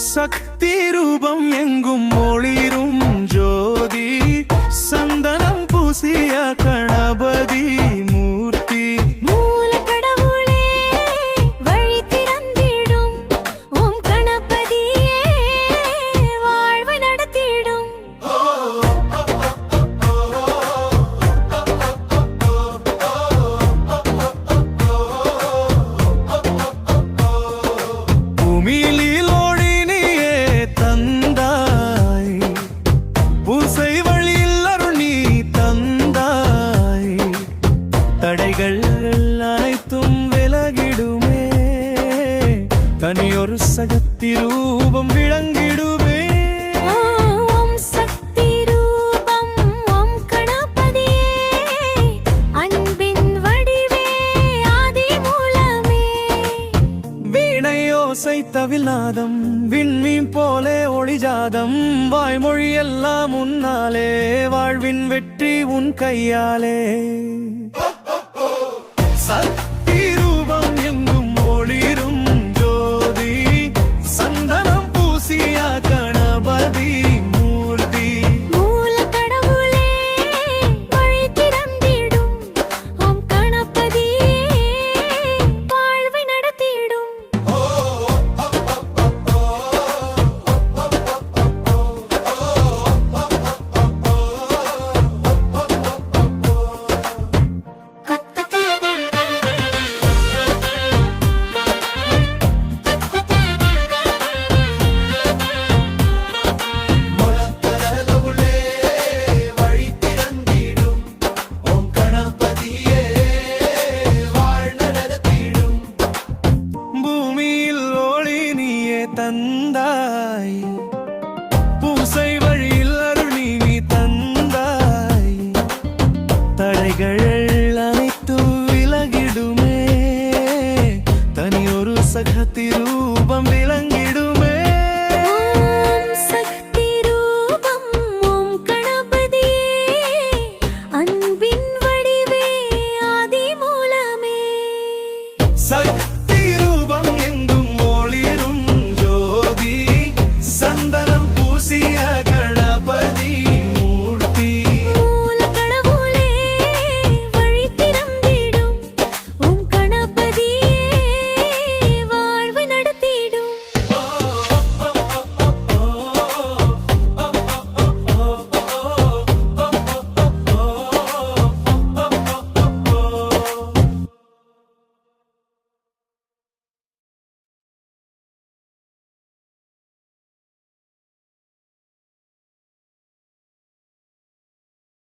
சக்தி ரூபம் எங்கும் ஒளிரும் ஜோதி சந்தனம் பூசிய கணபதி. சகத்தி ரூபம் விளங்கிடுமே ஓம் சக்தி ரூபம் ஓம் கணபதியே. அன்பின் வடிவே ஆதி மூலமே. வீணையோசை தவில்நாதம் விண்மீன் போலே ஒளிஜாதம் வாய்மொழி எல்லாம் உன்னாலே வாழ்வின் வெற்றி உன் கையாலே. சக்தி தடைகள் அனைத்தும்